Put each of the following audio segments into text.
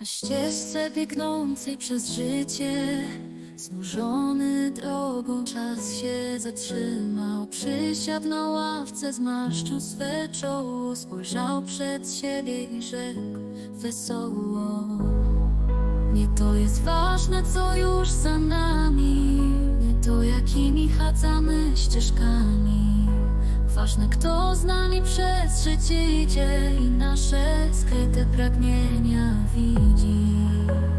Na ścieżce biegnącej przez życie Znużony drogą czas się zatrzymał. Przysiadł na ławce, zmarszczył swe czoło Spojrzał przed siebie i rzekł wesoło. Nie to jest ważne, co już za nami Nie to, jakimi chadzamy ścieżkami Ważne, kto z nami przez życie idzie I nasze skryte pragnienia widzi.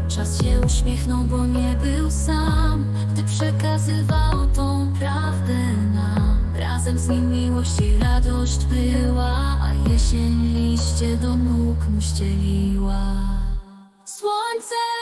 Czas się uśmiechnął, bo nie był sam Gdy przekazywał tą prawdę nam. Razem z nim miłość i radość była A jesień liście do nóg mu ścieliła. Słońce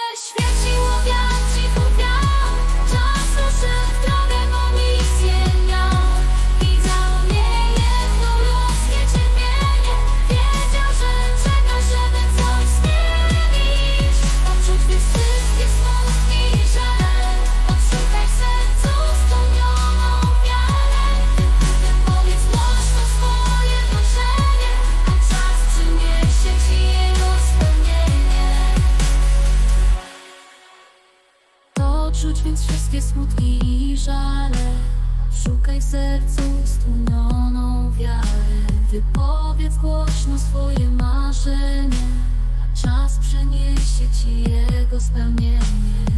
to czuć więc wszystkie smutki i żale. Szukaj w sercu stłumioną wiarę. Wypowiedz głośno swoje marzenie czas przyniesie ci jego spełnienie